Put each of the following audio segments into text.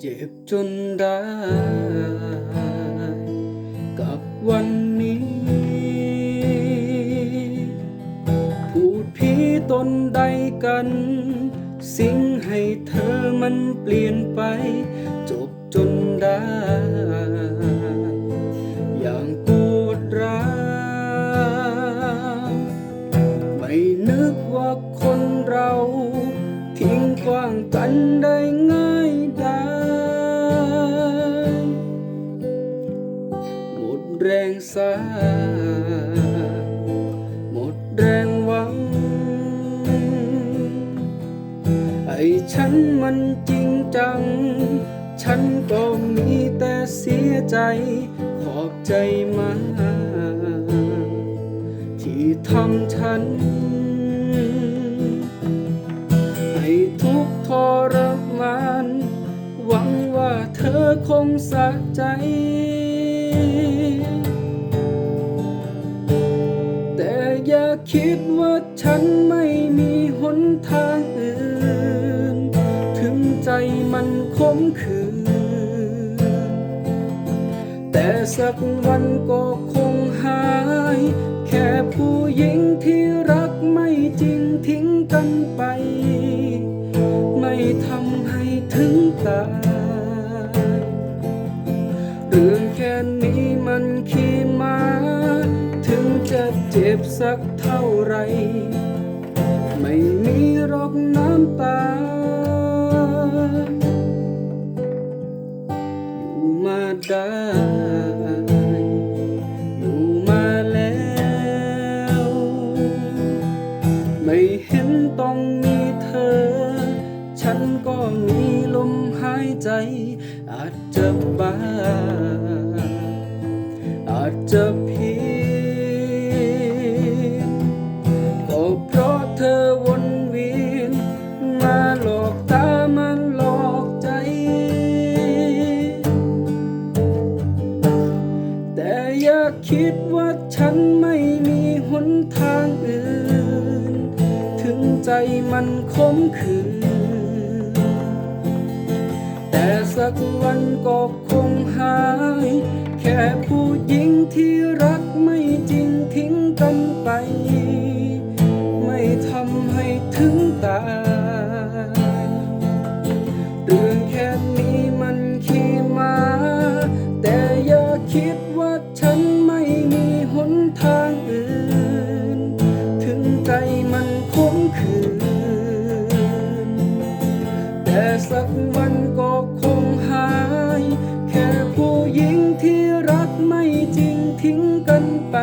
เจ็บจนได้กับวันนี้ พูดผีตนใดกัน สิ่งให้เธอมันเปลี่ยนไป จบจนได้ ง่ายได้ หมดแรงสาหมดแรงหวัง ไอ้ฉันมันจริงจัง ฉันก็มีแต่เสียใจ ขอบใจมาที่ทำฉันให้ทุกทรม เธอคงสะใจ แต่อย่าคิดว่าฉันไม่มีหนทางอื่น ถึงใจมันคมคืน แต่สักวันก็คงหาย แค่ผู้หญิงที่รัก เรื่องแค่นี้มันขี้มา ถึงจะเจ็บสักเท่าไร ไม่มีรอกน้ำตา อยู่มาได้อยู่มาแล้วไม่เห็นต้องมีเธอ ฉันก็มีลมหายใจ อาจจะบ้า อาจจะเพียนก็เพราะเธอวนเวียน มาหลอกตามันหลอกใจ แต่อย่าคิดว่าฉันไม่มีหนทางอื่น ถึงใจมันคมคืน แต่สักวันก็คงหาย แค่ผู้หญิงที่รักไม่จริงทิ้งกันไป ไม่ทำให้ถึงตายเรื่องแค่นี้มันขี้มา แต่อย่าคิดว่าฉันไม่มีหนทางอื่น แต่สักวันก็คงหาย แค่ผู้หญิงที่รักไม่จริงทิ้งกันไป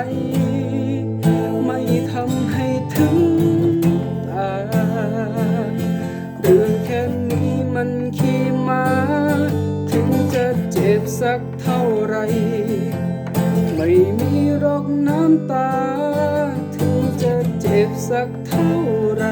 ไม่ทำให้ถึงตายเรื่องแค่นี้มันขี้มาถึงจะเจ็บสักเท่าไร ไม่มีรอกน้ำตา ถึงจะเจ็บสักเท่าไร